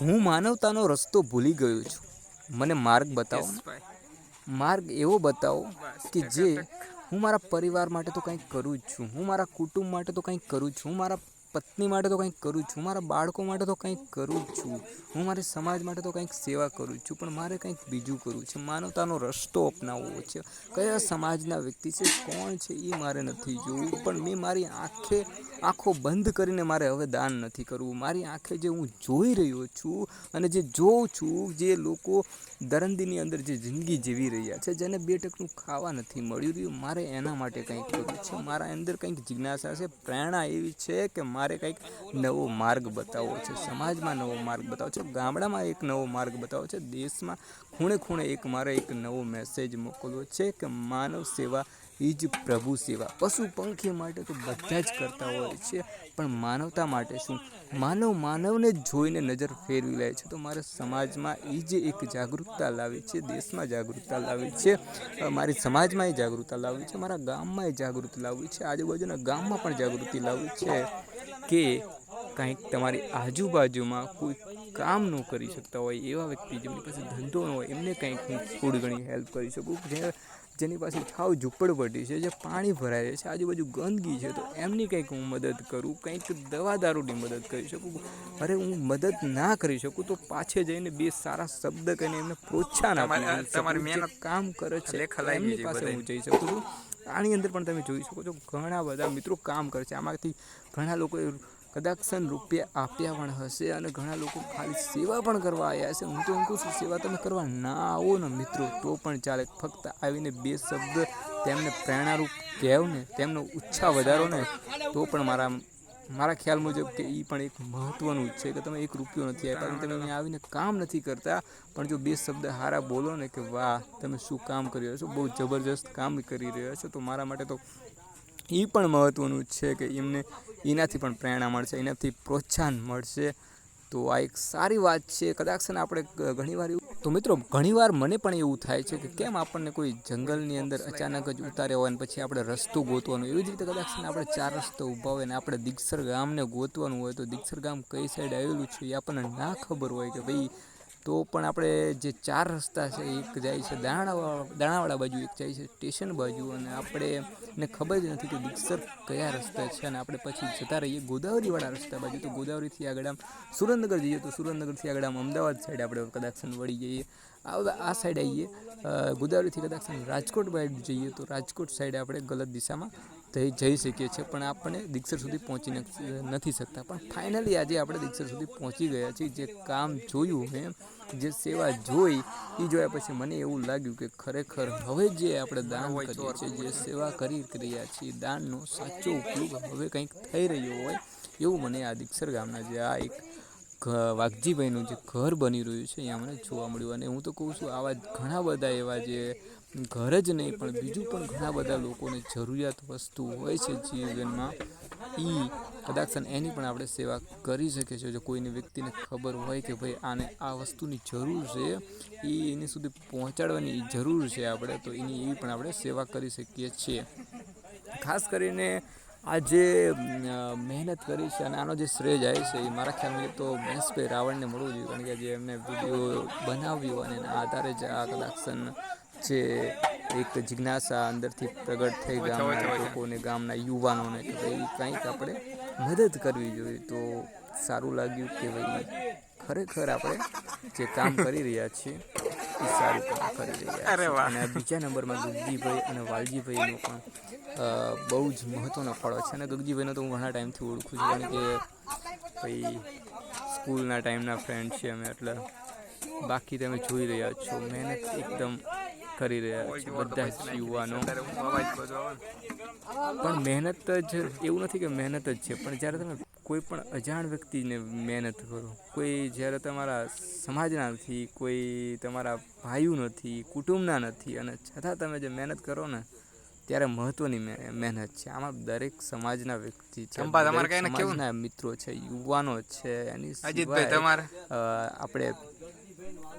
હું માનવતાનો રસ્તો ભૂલી ગયો છું. મને માર્ગ બતાવો માર્ગ એવો બતાવો કે જે હું મારા પરિવાર માટે તો કંઈક કરું જ છું. હું મારા કુટુંબ માટે તો કંઈક કરું છું. હું મારા પત્ની માટે તો કંઈક કરું છું, મારા બાળકો માટે તો કંઈક કરું જ છું, હું મારી સમાજ માટે તો કંઈક સેવા કરું છું, પણ મારે કંઈક બીજું કરવું છે, માનવતાનો રસ્તો અપનાવવો છે, કયા સમાજના વ્યક્તિ છે, કોણ છે એ મારે નથી જોવું, પણ મેં મારી આંખે આંખો બંધ કરીને મારે હવે દાન નથી કરવું, મારી આંખે જે હું જોઈ રહ્યો છું અને જે જોઉં છું, જે લોકો દરંદીની અંદર જે જિંદગી જીવી રહ્યા છે, જેને બે ટકનું ખાવા નથી મળી રહ્યું, મારે એના માટે કંઈક કરવું છે, મારા અંદર કંઈક જિજ્ઞાસા છે, પ્રેરણા એવી છે કે મારે કંઈક નવો માર્ગ બતાવવો છે. સમાજમાં નવો માર્ગ બતાવવો છે. ગામડામાં એક નવો માર્ગ બતાવવો છે. દેશમાં ખૂણે ખૂણે એક મારે એક નવો મેસેજ મોકલવો છે કે માનવ સેવા એ જ પ્રભુ સેવા. પશુ પંખી માટે તો બધા જ કરતા હોય છે. પણ માનવતા માટે શું? માનવ માનવને જ જોઈને નજર ફેરવી લે છે. તો મારે સમાજમાં એ જ એક જાગૃતતા લાવી છે. દેશમાં જાગૃતતા લાવી છે. મારી સમાજમાં એ જાગૃતતા લાવવી છે. મારા ગામમાં એ જાગૃતિ લાવવી છે. આજુબાજુના ગામમાં પણ જાગૃતિ લાવવી છે. કે કંઈક તમારી આજુબાજુમાં કોઈ કામ ન કરી શકતા હોય એવા વ્યક્તિ જેમની પાસે ધંધો ન હોય એમને કંઈક હું થોડી ઘણી હેલ્પ કરી શકું. જે જેની પાસે છાવ ઝૂંપડપટ્ટી છે જે પાણી ભરાય છે આજુબાજુ ગંદકી છે તો એમની કંઈક હું મદદ કરું કંઈક દવાદારૂની મદદ કરી શકું. અરે હું મદદ ના કરી શકું તો પાછે જઈને બે સારા શબ્દ કહીને એમને પ્રોત્સાહન આપી તમારે- તમારી મહેનત કામ કરે છે એમની પાસે હું જઈ શકું છું. આની અંદર પણ તમે જોઈ શકો છો ઘણા બધા મિત્રો કામ કરે છે. આમાંથી ઘણા લોકોએ કદાચન રૂપિયા આપ્યા પણ હશે અને ઘણા લોકો ખાલી સેવા પણ કરવા આવ્યા હશે. હું તો એમ કહું છું, સેવા તમે કરવા ના આવો ને મિત્રો, તો પણ ચાલે. ફક્ત આવીને બે શબ્દ તેમને પ્રેરણારૂપ કહેવ ને તેમનો ઉત્સાહ વધારો ને તો પણ મારા મારા ખ્યાલ મુજબ કે એ પણ એક મહત્ત્વનું જ છે કે તમે એક રૂપિયો નથી આપ્યા તમે અહીંયા આવીને કામ નથી કરતા, પણ જો બે શબ્દ હારા બોલો ને કે વાહ, તમે શું કામ કરી રહ્યા છો? બહુ જબરજસ્ત કામ કરી રહ્યા છો, તો મારા માટે તો એ પણ મહત્ત્વનું જ છે કે એમને એનાથી પણ પ્રેરણા મળશે, એનાથી પ્રોત્સાહન મળશે. તો આ એક સારી વાત છે. કદાચ આપણે ઘણીવાર એવું તો મિત્રો, ઘણીવાર મને પણ એવું થાય છે કે કેમ આપણને કોઈ જંગલની અંદર અચાનક જ ઉતાર્યા હોય ને પછી આપણે રસ્તો ગોતવાનો, એવી જ રીતે કદાચ આપણે ચાર રસ્તો ઊભા હોય ને આપણે દીક્ષર ગામને ગોતવાનું હોય તો દીક્ષર ગામ કઈ સાઈડ આવેલું છે એ આપણને ના ખબર હોય કે ભાઈ તો પણ આપણે જે ચાર રસ્તા છે, એક જાય છે દાણાવાળા દાણાવાળા બાજુ, એક જાય છે સ્ટેશન બાજુ અને આપણે ને ખબર જ નથી કે દીક્ષર કયા રસ્તા છે અને આપણે પછી જતા રહીએ ગોદાવરીવાળા રસ્તા બાજુ. તો ગોદાવરીથી આગળ આમ સુરેન્દ્રનગર જઈએ તો સુરેન્દ્રનગરથી આગળ આમ અમદાવાદ સાઈડ આપણે કદાચ વળી જઈએ. આ સાઈડ આવીએ ગોદાવરીથી કદાચ રાજકોટ બાજુ જઈએ તો રાજકોટ સાઈડ આપણે ગલત દિશામાં થઈ, જઈ શકીએ છીએ. પણ આપણે દીક્ષર સુધી પહોંચી નથી શકતા. પણ ફાઇનલી આજે આપણે દીક્ષર સુધી પહોંચી ગયા છીએ. જે કામ જોયું એમ જે સેવા જોઈ એ જોયા પછી મને એવું લાગ્યું કે ખરેખર હવે જે આપણે દાન કરીએ છીએ જે સેવા કરી રહ્યા છીએ દાનનો સાચો ઉપયોગ હવે કંઈક થઈ રહ્યો હોય એવું મને આ દીક્ષર ગામના જે આ એક વાઘજીભાઈનું જે ઘર બની રહ્યું છે અહીંયા મને જોવા મળ્યું. અને હું તો કહું છું આવા ઘણા બધા એવા જે ઘર જ નહીં પણ બીજું પણ ઘણા બધા લોકોને જરૂરિયાત વસ્તુ હોય છે જીવનમાં એ કદાચ એની પણ આપણે સેવા કરી શકીએ છીએ. જો કોઈને વ્યક્તિને ખબર હોય કે ભાઈ આને આ વસ્તુની જરૂર છે એ એની સુધી પહોંચાડવાની જરૂર છે આપણે તો એની એવી પણ આપણે સેવા કરી શકીએ છીએ. ખાસ કરીને આ જે મહેનત કરી છે અને આનો જે શ્રેય જાય છે એ મારા ખ્યાલ મુજબ તો મહેશભાઈ રાવણને મળવું જોઈએ કારણ કે જે એમને વીડિયો બનાવ્યો અને એના આધારે જ આ કદાક્ષન જે એક જિજ્ઞાસા અંદરથી પ્રગટ થઈ ગામના લોકોને ગામના યુવાનોને કે ભાઈ કંઈક આપણે મદદ કરવી જોઈએ તો સારું લાગ્યું કે ભાઈ ખરેખર આપણે જે કામ કરી રહ્યા છીએ એ સારું કામ કરી રહ્યા છીએ. અને બીજા નંબરમાં ગગજીભાઈ અને વાલજીભાઈનો પણ બહુ જ મહત્ત્વનો ફાળો છે. અને ગગજીભાઈનો તો હું ઘણા ટાઈમથી ઓળખું છું કારણ કે ભાઈ સ્કૂલના ટાઈમના ફ્રેન્ડ છે અમે એટલે બાકી તમે જોઈ રહ્યા છો. મહેનત એકદમ કરી રહ્યા છે. બધા જ યુવાનો. પણ મહેનત જ એવું નથી કે મહેનત જ છે પણ જ્યારે તમે કોઈ પણ અજાણ વ્યક્તિને મહેનત કરો કોઈ જ્યારે તમારા સમાજના નથી કોઈ તમારા ભાઈઓ નથી કુટુંબના નથી અને છતાં તમે જે મહેનત કરો ને ત્યારે મહત્વની મહેનત છે આમાં દરેક સમાજના વ્યક્તિ છે? સમાજના મિત્રો છે યુવાનો છે એની આપણે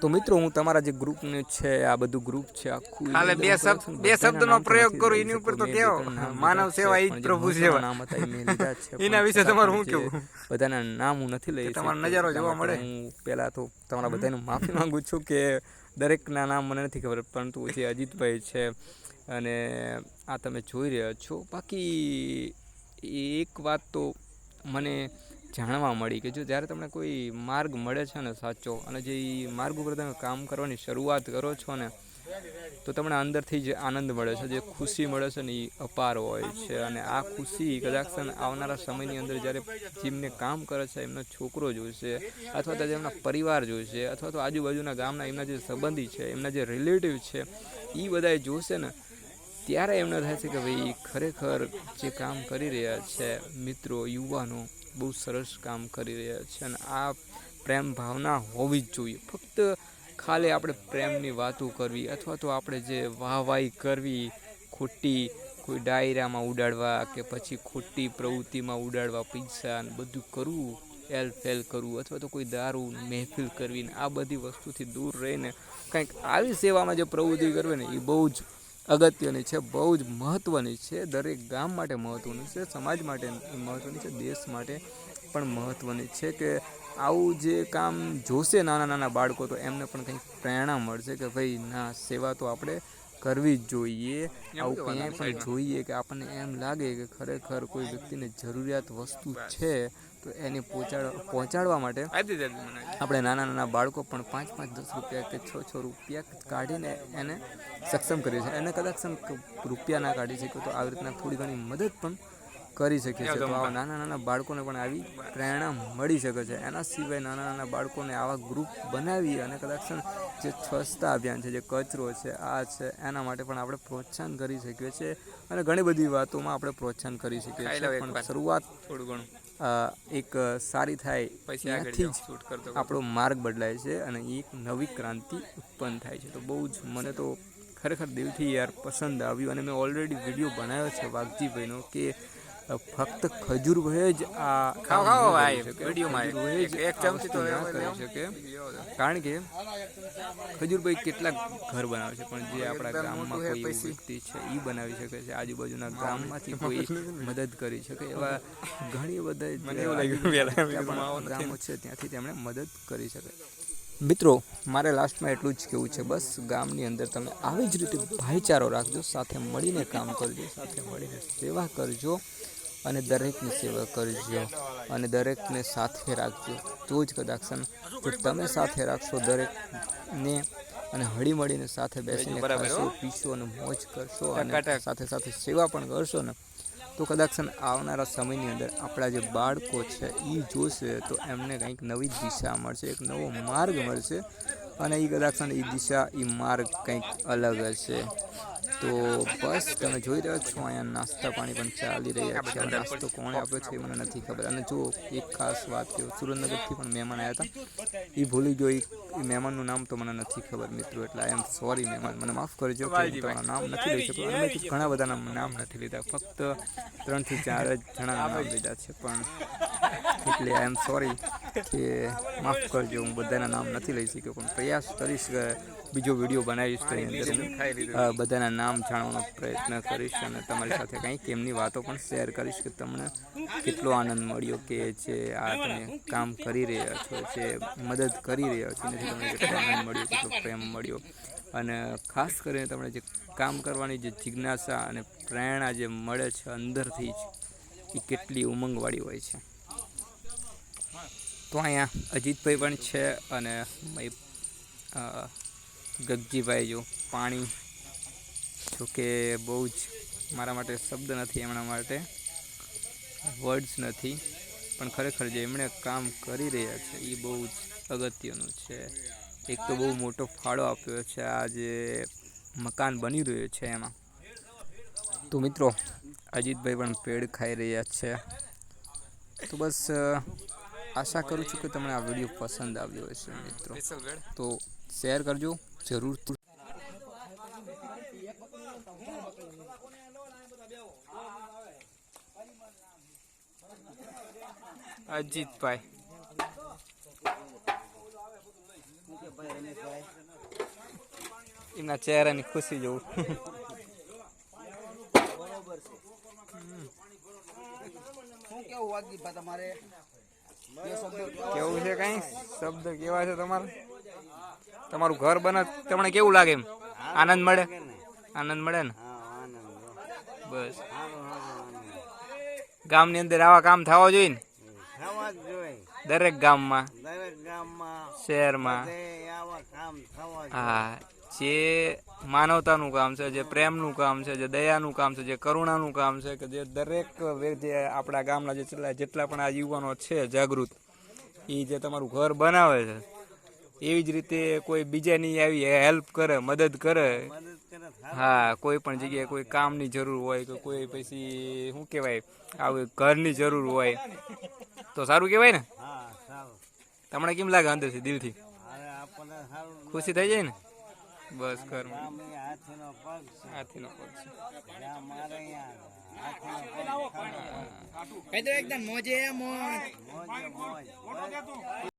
તો મિત્રો હું તમારા જે ગ્રુપ ને છે આ બધું ગ્રુપ છે આખું ખાલી બે શબ્દ બે શબ્દનો પ્રયોગ કરો એની ઉપર તો કેવો? માનવ સેવા ઈ પ્રભુ સેવા. નામ હતા મેં લીધા છે એના વિશે તમારું શું જે બધાના નામ હું નથી લઈ તમારો નજારો જોવા મળે. હું પહેલા તો તમારા બધાનું માફી માંગુ છું કે દરેકના નામ મને નથી ખબર પરંતુ જે અજીતભાઈ છે અને આ તમે જોઈ રહ્યા છો. બાકી એક વાત તો મને જાણવા મળી કે જો જ્યારે તમને કોઈ માર્ગ મળે છે ને સાચો અને જે માર્ગ ઉપર તમે કામ કરવાની શરૂઆત કરો છો ને, તો તમને અંદરથી જે આનંદ મળે છે, જે ખુશી મળે છે ને એ અપાર હોય છે. અને આ ખુશી કદાચ આવનારા સમયની અંદર જ્યારે જેમને કામ કરે છે, એમનો છોકરો જોઈશે અથવા તો એમના પરિવાર જોઈશે અથવા તો આજુબાજુના ગામના એમના જે સંબંધી છે, એમના જે રિલેટિવ છે એ બધાએ જોશે ને, ત્યારે એમને થાય છે કે ભાઈ ખરેખર જે કામ કરી રહ્યા છે મિત્રો, યુવાનો બહુ સરસ કામ કરી રહ્યા છે અને આ પ્રેમ ભાવના હોવી જ જોઈએ. ફક્ત ખાલી આપણે પ્રેમની વાતો કરવી અથવા તો આપણે જે વાહવાહી કરવી, ખોટી કોઈ ડાયરામાં ઉડાડવા કે પછી ખોટી પ્રવૃત્તિમાં ઉડાડવા પૈસા ને બધું કરવું, એલ ફેલ કરવું અથવા તો કોઈ દારૂ, મહેફિલ કરવી ને આ બધી વસ્તુથી દૂર રહીને કંઈક આવી સેવામાં જે પ્રવૃત્તિ કરવી ને એ બહુ જ અગત્યની છે બહુ જ મહત્ત્વની છે દરેક ગામ માટે મહત્ત્વની છે સમાજ માટે મહત્ત્વની છે દેશ માટે પણ મહત્ત્વની છે કે આવું જે કામ જોશે નાના નાના બાળકો તો એમને પણ કંઈક પ્રેરણા મળશે કે ભાઈ ના સેવા તો આપણે કરવી જ જોઈએ. આવું ક્યાંય પણ જોઈએ કે આપણને એમ લાગે કે ખરેખર કોઈ વ્યક્તિને જરૂરિયાત વસ્તુ છે તો એને પહોંચાડવા પહોંચાડવા માટે આપણે નાના નાના બાળકો પણ પાંચ પાંચ દસ રૂપિયા કે છ છ રૂપિયા કાઢીને એને સક્ષમ કરીએ છીએ. એને કદાચ રૂપિયા ના કાઢી શકીએ તો આવી રીતના થોડી ઘણી મદદ પણ કરી શકીએ છીએ. તો આવા નાના નાના બાળકોને પણ આવી પ્રેરણા મળી શકે છે. એના સિવાય નાના નાના બાળકોને આવા ગ્રુપ બનાવી અને કદાચ જે સ્વચ્છતા અભિયાન છે જે કચરો છે આ છે એના માટે પણ આપણે પ્રોત્સાહન કરી શકીએ છીએ. અને ઘણી બધી વાતોમાં આપણે પ્રોત્સાહન કરી શકીએ છીએ. પણ શરૂઆત થોડું ઘણું. એક સારી થાય પછી જ આપણો માર્ગ બદલાય છે અને એક નવી ક્રાંતિ ઉત્પન્ન થાય છે. તો બહુ જ મને તો ખરેખર દિલથી યાર પસંદ આવ્યું અને મેં ઓલરેડી વીડિયો બનાવ્યો છે વાઘજીભાઈનો કે ફક્ત વહે જ આ ખાવ કરી ભાઈ, એક- ચમચી તો કરી શકે. કારણ કે ખજૂરભાઈ કેટલાક ઘર બનાવે છે પણ જે આપણા ગામમાં કોઈ વ્યક્તિ છે એ બનાવી શકે છે. આજુબાજુના ગામમાંથી કોઈ મદદ કરી શકે એવા ઘણી બધા. ગામો છે ત્યાંથી તેમણે મદદ કરી શકે. મિત્રો મારે લાસ્ટમાં એટલું જ કહેવું છે બસ ગામની અંદર તમે આવી જ રીતે ભાઈચારો રાખજો સાથે મળીને કામ કરજો સાથે મળીને સેવા કરજો. અને દરેકની સેવા કરજો અને દરેકને સાથે રાખજો. તો જ કદાચ જો તમે સાથે રાખશો દરેકને અને હળી મળીને સાથે બેસીને ખાશો પીશો અને મોજ કરશો અને સાથે સાથે સેવા પણ કરશો ને તો કદાચ આવનારા સમયની અંદર આપણા જે બાળકો છે એ જોશે તો એમને કંઈક નવી દિશા મળશે એક નવો માર્ગ મળશે અને એ કદાચ એ દિશા એ માર્ગ કંઈક અલગ હશે. તો બસ, તમે જોઈ રહ્યા છો, અહીંયા નાસ્તા પાણી પણ ચાલી રહ્યા છે. નાસ્તો કોણે આપ્યો છે મને નથી ખબર. અને જો એક ખાસ વાત કહું, સુરેન્દ્રનગરથી પણ મહેમાન આવ્યા હતા. એ ભૂલી ગયો એ મહેમાનનું નામ તો મને નથી ખબર મિત્રો, એટલે આઈ એમ સોરી મહેમાન. મને માફ કરજો કે હું તમારું નામ નથી લઈ શકું અને ઘણા બધાના નામ નથી લીધા. ફક્ત ત્રણથી ચાર જ જણા નામ લીધા છે, પણ એટલે આઈ એમ સોરી કે માફ કરજો, હું બધાના નામ નથી લઈ શક્યો. પણ પ્રયાસ કરીશ કે બીજો વીડિયો બનાવીશ તો એની અંદર બધાના નામ જાણવાનો પ્રયત્ન કરીશ અને તમારી સાથે કંઈક એમની વાતો પણ શેર કરીશ કે તમને કેટલો આનંદ મળ્યો કે જે આ તમે કામ કરી રહ્યા છો, જે મદદ કરી રહ્યા છો એનાથી તમને કેટલો આનંદ મળ્યો, કેટલો પ્રેમ મળ્યો. અને ખાસ કરીને તમને જે કામ કરવાની જે જિજ્ઞાસા અને પ્રેરણા જે મળે છે અંદરથી જ, એ કેટલી ઉમંગવાળી હોય છે. તો અહીંયા અજીતભાઈ પણ છે અને ગગજીભાઈ જો પાણી. જોકે બહુ જ મારા માટે શબ્દ નથી એમના માટે. વર્ડ્સ નથી. પણ ખરેખર જે એમણે કામ કરી રહ્યા છે એ બહુ જ અગત્યનું છે. એક તો બહુ મોટો ફાળો આપ્યો છે આ જે મકાન બની રહ્યું છે એમાં. તો મિત્રો અજીતભાઈ પણ પેડ ખાઈ રહ્યા છે. તો બસ આશા કરું છું કે તમને આ વીડિયો પસંદ આવ્યો હશે મિત્રો. તો શેર કરજો. જરૂરથી અજીતભાઈ. એમના ચહેરાની ખુશી જોઉં કેવું તમારે? બે કેવું છે કઈ? શબ્દ કેવા છે તમારે? તમારું ઘર બને તમને કેવું લાગે એમ? આનંદ મળે? આનંદ મળે ને? બસ. ગામની અંદર આવા કામ થવા જોઈએ ને? દરેક ગામમાં? શહેરમાં? હા જે માનવતાનું કામ છે જે પ્રેમનું કામ છે જે દયાનું કામ છે જે કરુણાનું કામ છે કે જે દરેક જે આપણા ગામના જે જેટલા જેટલા પણ આ યુવાનો છે જાગૃત એ જે તમારું ઘર બનાવે છે એવી જ રીતે કોઈ બીજાની આવી હેલ્પ કરે, મદદ કરે. હા, કોઈ પણ જગ્યાએ કોઈ કામની જરૂર હોય કે કોઈ પછી, શું કહેવાય, આવી ઘરની જરૂર હોય, તો સારું કહેવાય ને? તમને કેમ લાગે અંદરથી, દિલથી? ખુશી થઈ જાય ને? બસ ઘર.